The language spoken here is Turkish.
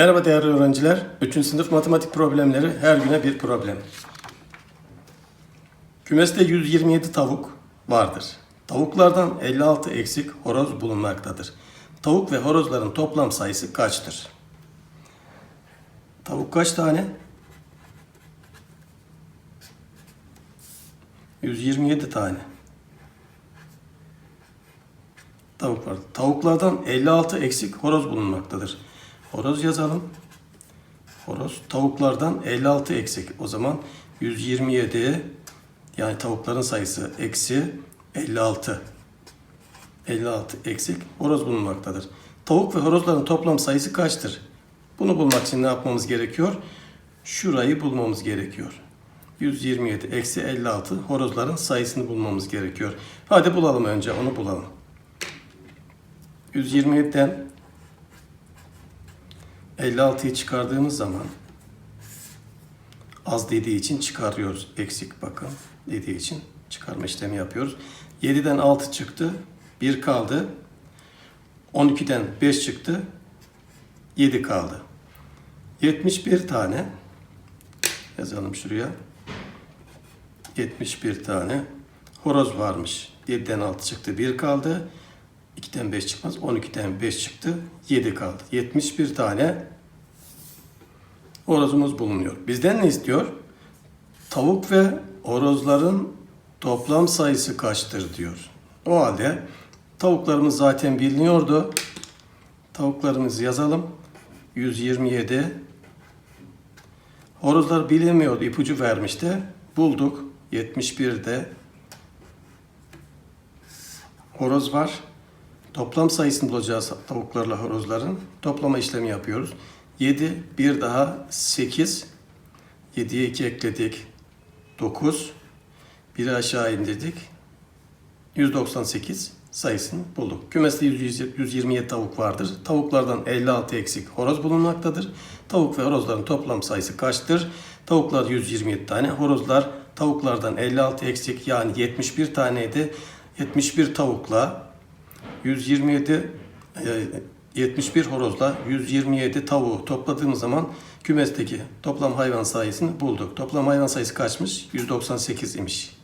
Merhaba değerli öğrenciler. 3. sınıf matematik problemleri her güne bir problem. Kümeste 127 tavuk vardır. Tavuklardan 56 eksik horoz bulunmaktadır. Tavuk ve horozların toplam sayısı kaçtır? Tavuk kaç tane? 127 tane. Tavuk var. Tavuklardan 56 eksik horoz bulunmaktadır. Horoz yazalım. Horoz tavuklardan 56 eksik. O zaman 127 yani tavukların sayısı eksi 56. 56 eksik horoz bulunmaktadır. Tavuk ve horozların toplam sayısı kaçtır? Bunu bulmak için ne yapmamız gerekiyor? Şurayı bulmamız gerekiyor. 127 eksi 56 horozların sayısını bulmamız gerekiyor. Hadi bulalım önce onu bulalım. 127'den 56'yı çıkardığımız zaman az dediği için çıkarıyoruz. Eksik bakın dediği için çıkarma işlemi yapıyoruz. 7'den 6 çıktı. 1 kaldı. 12'den 5 çıktı. 7 kaldı. 71 tane yazalım şuraya. 71 tane horoz varmış. 7'den 6 çıktı. 1 kaldı. 2'den 5 çıkmaz. 12'den 5 çıktı. 7 kaldı. 71 tane horozumuz bulunuyor. Bizden ne istiyor? Tavuk ve horozların toplam sayısı kaçtır diyor. O halde tavuklarımız zaten biliniyordu. Tavuklarımızı yazalım. 127 Horozlar bilinmiyordu. ipucu vermişti. Bulduk. 71'de horoz var. Toplam sayısını bulacağız tavuklarla horozların. Toplama işlemi yapıyoruz. 7, bir daha 8. 7'ye 2 ekledik. 9. Biri aşağı indirdik. 198 sayısını bulduk. Kümeste 100 127 tavuk vardır. Tavuklardan 56 eksik horoz bulunmaktadır. Tavuk ve horozların toplam sayısı kaçtır? Tavuklar 127 tane, horozlar tavuklardan 56 eksik yani 71 taneydi. 71 tavukla 127 e, 71 horozla 127 tavuğu topladığımız zaman kümesteki toplam hayvan sayısını bulduk. Toplam hayvan sayısı kaçmış? 198 imiş.